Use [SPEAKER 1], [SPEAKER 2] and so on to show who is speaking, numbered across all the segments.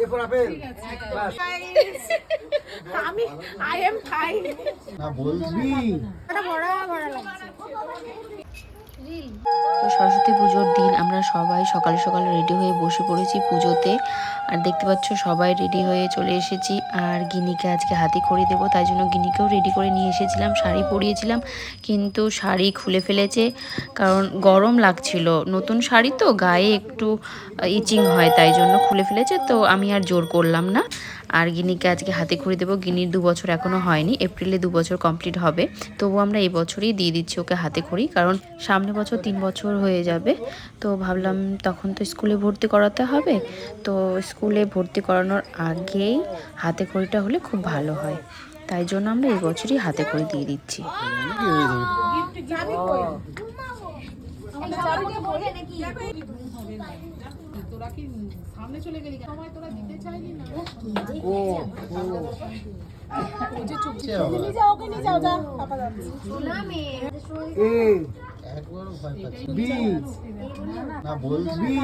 [SPEAKER 1] A for apple.
[SPEAKER 2] আমি I am fine
[SPEAKER 1] না বলবি।
[SPEAKER 3] তো সরস্বতী পুজোর দিন আমরা সবাই সকালে সকালে রেডি হয়ে বসে পড়েছি পুজোতে। আর দেখতে পাচ্ছ সবাই রেডি হয়ে চলে এসেছি। আর গিনিকে আজকে হাতে খড়ি দেবো, তাই জন্য গিনিকেও রেডি করে নিয়ে এসেছিলাম, শাড়ি পরিয়েছিলাম। কিন্তু শাড়ি খুলে ফেলেছে, কারণ গরম লাগছিল। নতুন শাড়ি তো, গায়ে একটু ইচিং হয়, তাই জন্য খুলে ফেলেছে। তো আমি আর জোর করলাম না। আর গিনিকে আজকে হাতে খড়ি দেবো। গিনির দু বছর এখনও হয়নি। এপ্রিলে দু বছর কমপ্লিট হবে। তবু আমরা এই বছরই দিয়ে দিচ্ছি ওকে হাতে খড়ি কারণ সামনে বছর তিন বছর হয়ে যাবে। তো ভাবলাম তখন তো স্কুলে ভর্তি করাতে হবে। তো স্কুলে ভর্তি করানোর আগেই হাতে খড়িটা হলে খুব ভালো হয়। তাই জন্য আমরা এই বছরই হাতে খড়ি দিয়ে দিচ্ছি।
[SPEAKER 2] তোরা কি সামনে চলে গেলি সময় তোরা দিতে চাইলি না
[SPEAKER 1] ও
[SPEAKER 2] ও যে চুপ
[SPEAKER 1] ও
[SPEAKER 2] নিয়ে যাও ওকে নিয়ে যাও যা পাপা যাচ্ছে
[SPEAKER 1] এ বি না বলবি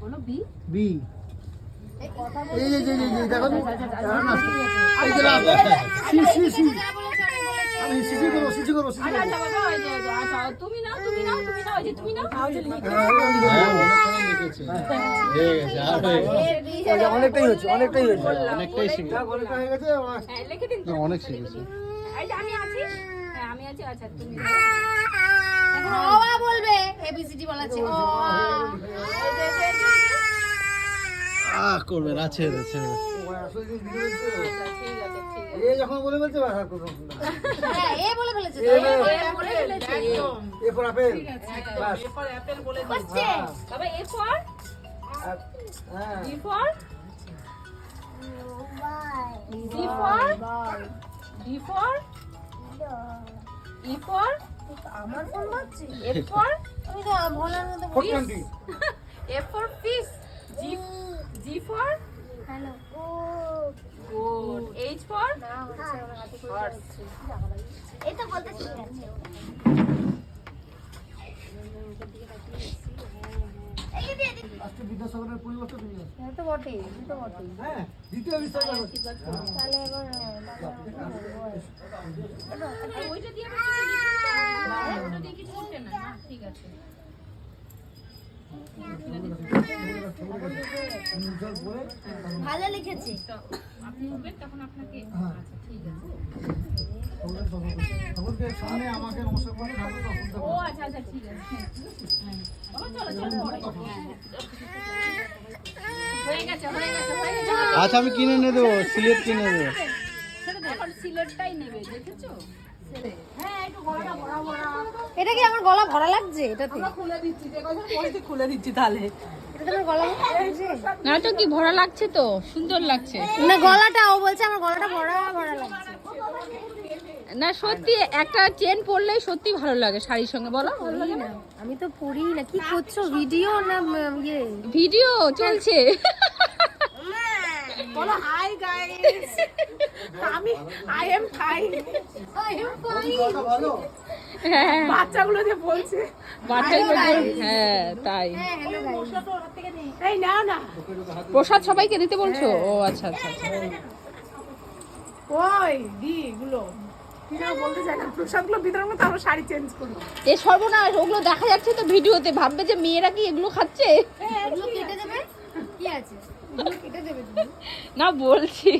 [SPEAKER 2] বলো বি
[SPEAKER 1] বি এই যে যে যে যে, দেখো না, এই যে লাভ। সি সি সি আমি সিসি করব সিসি করব সিসি করব
[SPEAKER 2] তুমি তুমি নাও তুমি নাও যে তুমি নাও
[SPEAKER 1] অনেকটাই হচ্ছে অনেকটাই হচ্ছে
[SPEAKER 4] অনেকটাই শিখেছে
[SPEAKER 1] যাক, অনেকটা হয়ে গেছে বাস।
[SPEAKER 2] লিখে দিন
[SPEAKER 4] অনেক শিখেছে
[SPEAKER 2] আমি আছি হ্যাঁ আমি আছি আচ্ছা তুমি
[SPEAKER 5] এখন অ আ বলবে এবিসিডি বলাচ্ছে আ
[SPEAKER 4] করবে না ছেড়ে
[SPEAKER 1] দেখছ, এ যখন বলে বলছে আর কোনো
[SPEAKER 5] হ্যাঁ এ বলে ফেলেছে
[SPEAKER 1] এ
[SPEAKER 5] এ
[SPEAKER 1] বলে-
[SPEAKER 5] বলে- বলে ফেলেছে।
[SPEAKER 1] A for bus.
[SPEAKER 2] অ্যাপেল বলে তবে এ ফর
[SPEAKER 1] আপ- হ্যাঁ।
[SPEAKER 2] B for C for D for E for
[SPEAKER 5] আমার ফোন বাজছে?
[SPEAKER 2] এফ ফর
[SPEAKER 5] তুমি তো বলার মতো
[SPEAKER 2] F for fish G G for
[SPEAKER 5] hello. O
[SPEAKER 2] good H for
[SPEAKER 5] না বলতে।
[SPEAKER 1] আজকে বিদ্যাসাগরের তুমি।
[SPEAKER 5] তো তো
[SPEAKER 1] হ্যাঁ দ্বিতীয় বিশ্বকাপ
[SPEAKER 5] তাহলে এবার হ্যাঁ,
[SPEAKER 2] ওইটা দিয়ে কিছু লিখতে না ওটা দিয়ে কিছু লিখতে না না, ঠিক আছে।
[SPEAKER 5] ভালো লিখেছি
[SPEAKER 2] আপনি উঠবেন তখন আপনাকে আচ্ছা ঠিক আছে
[SPEAKER 1] ঠাকুরকে সামনে আমাকে নমস্কার করে ঠাকুরকে অসুবিধা
[SPEAKER 2] ও আচ্ছা আচ্ছা ঠিক আছে হ্যাঁ হ্যাঁ। বাবা, চলো চলো পরে হ্যাঁ, হ্যাঁ। হয়ে গেছে হয়ে গেছে হয়ে গেছে
[SPEAKER 4] আচ্ছা আমি কিনে এনে দেবো সিলেট কিনে দেবো
[SPEAKER 2] এখন সিলেটটাই নেবে দেখেছ
[SPEAKER 5] এটা কি আমার গলা ভরা লাগছে? এটাতে
[SPEAKER 2] খুলে দিচ্ছি খুলে তাহলে না তো কি ভরা লাগছে তো? সুন্দর লাগছে।
[SPEAKER 5] না গলাটা ও বলছে আমার গলাটা ভরা ভরা লাগছে।
[SPEAKER 2] না সত্যি একটা চেন পরলেই সত্যি ভালো লাগে শাড়ির সঙ্গে বলো। না
[SPEAKER 5] আমি তো পড়ি না। কি করছ? ভিডিও না ইয়ে?
[SPEAKER 2] ভিডিও চলছে।
[SPEAKER 5] বলো হাই গাইস
[SPEAKER 2] আমি I am fine
[SPEAKER 5] I am fine
[SPEAKER 2] হ্যাঁ
[SPEAKER 5] বাচ্চাগুলো যে বলছে।
[SPEAKER 2] বাচ্চাগুলো হ্যাঁ তাই।
[SPEAKER 5] হ্যাঁ
[SPEAKER 2] এই না না। প্রসাদ সবাইকে দিতে বলছো? ও আচ্ছা আচ্ছা আচ্ছা।
[SPEAKER 6] ওই দি চেঞ্জ
[SPEAKER 2] এ সর্বনাশ ওগুলো দেখা যাচ্ছে তো ভিডিওতে। ভাববে যে মেয়েরা কি এগুলো খাচ্ছে?
[SPEAKER 5] আছে? কেটে দেবে তুমি?
[SPEAKER 2] না বলছি।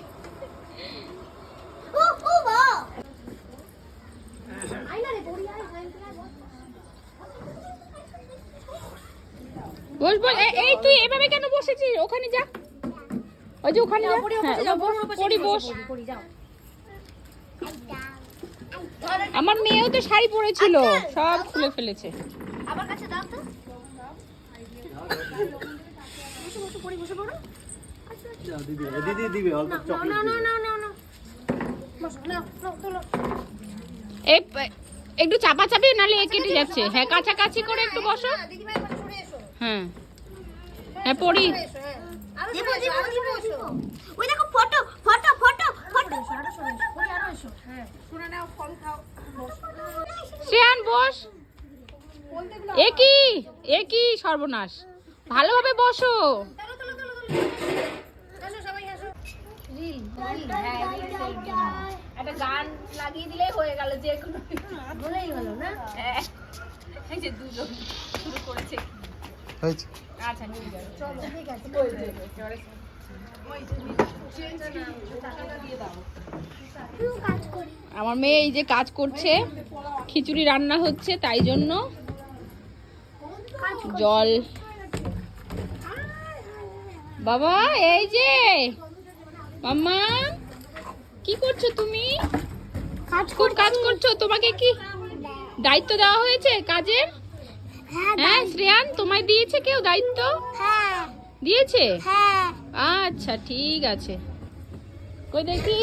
[SPEAKER 5] ও ও বা রে পড়ি
[SPEAKER 2] বস বল এ- এই তুই এভাবে কেন বসেছিস? ওখানে যা। ওই যে ওখানে যা। হ্যাঁ, বস, আমার মেয়েও তো শাড়ি পরেছিল সব খুলে ফেলেছে।
[SPEAKER 5] আমার কাছে দাও তো বসে বসে পড়ি বসে পড়ো
[SPEAKER 4] দিদি দিদি দিবে অল্প চকলেট
[SPEAKER 5] না না না না না বসো না নাও তোলো
[SPEAKER 2] এই একটু চাপা চাপি নালে এ কেটে যাচ্ছে। হ্যাঁ কাছাকাছি করে একটু বসো।
[SPEAKER 5] এসো।
[SPEAKER 2] হ্যাঁ। হ্যাঁ পড়ি।
[SPEAKER 5] হ্যাঁ। ওই দেখো ফটো ফটো ফটো ফটো। আরও সরে এসো পড়ি আরও এসো। হ্যাঁ শুনে নাও ফল খাও
[SPEAKER 2] শ্রেয়ান বস। এ কি? এ কি? সর্বনাশ। ভালোভাবে বসো। একটা গান লাগিয়ে দিলেই হয়ে গেল যে কোনো
[SPEAKER 5] বলেই গেল না?
[SPEAKER 2] হ্যাঁ। এই যে দুজন শুরু করেছে। আচ্ছা ঠিক আছে। আমার মেয়ে এই যে কাজ করছে খিচুড়ি রান্না হচ্ছে তাই জন্য জল। বাবা এই যে মাম্মা কি করছ তুমি?
[SPEAKER 5] কাজ
[SPEAKER 2] খুব কাজ করছ তোমাকে কি দায়িত্ব দেওয়া হয়েছে কাজের?
[SPEAKER 5] হ্যাঁ
[SPEAKER 2] হ্যাঁ শ্রেয়ান তোমায় দিয়েছে কেউ দায়িত্ব?
[SPEAKER 5] হ্যাঁ।
[SPEAKER 2] দিয়েছে?
[SPEAKER 5] হ্যাঁ।
[SPEAKER 2] আচ্ছা ঠিক আছে। কই দেখি?